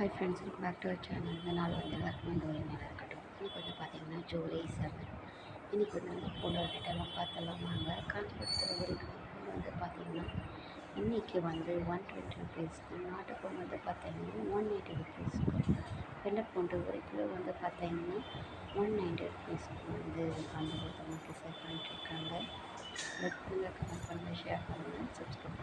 Hi friends welcome back to our channel இந்த நாள் வந்து எல்லாருக்குமே இந்த ஒரு நாளாக இருக்கட்டும். இன்றைக்கி வந்து பார்த்தீங்கன்னா ஜூலை செவன் இன்றைக்கி வந்து நம்ம போன டேட்டெல்லாம் பார்த்தலாம் வாங்க. காஞ்சிபுரத்தில் ஒரு கிலோ வந்து பார்த்திங்கன்னா இன்றைக்கி வந்து ஒன் டுவெண்ட்டி ருபீஸ்க்கு நாட்டுப்பூ வந்து பார்த்திங்கன்னா ஒன் எயிட்டி ருபீஸ்க்கு வெள்ளைப்பூண்டு ஒரு கிலோ வந்து பார்த்திங்கன்னா ஒன் நைன்ட்டி ருபீஸ்க்கு வந்து காஞ்சிபுரத்தில் மட்டும் சேல் பண்ணிட்டுருக்காங்க லைக் பண்ணுங்கள் கமெண்ட் பண்ணுங்கள் ஷேர் பண்ணுங்கள் சப்ஸ்கிரைப்